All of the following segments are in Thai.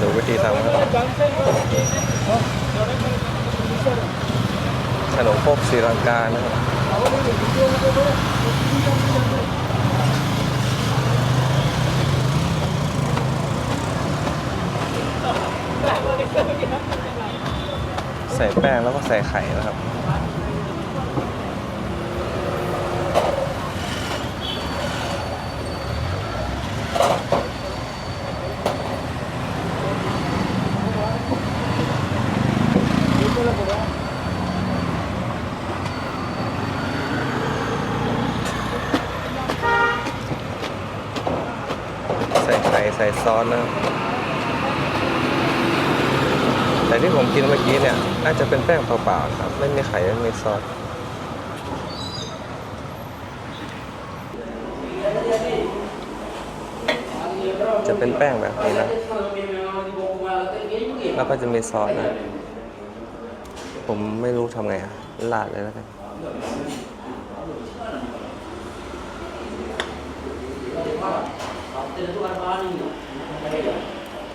ติธีทำครับขนมคกศรีลังกานะครับใส่แป้งแล้วก็ใส่ไข่นะครับ ใส่ใส่ซอสนะ แต่ที่ผมกินเมื่อกี้เนี่ยน่าจะเป็นแป้งเปล่าๆครับ ไม่มีไข่ไม่มีซอสจะเป็นแป้งแบบนี้นะ แล้วก็จะมีซอสนะ ผมไม่รู้ทำไงอะลาดเลยแล้วกัน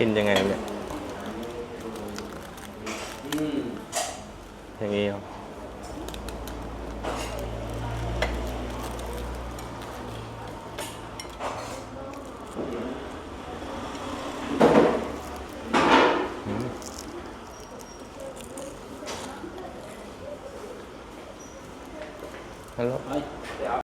กินยังไงเนี่ยอย่างนี้เหรออืมฮัลโหล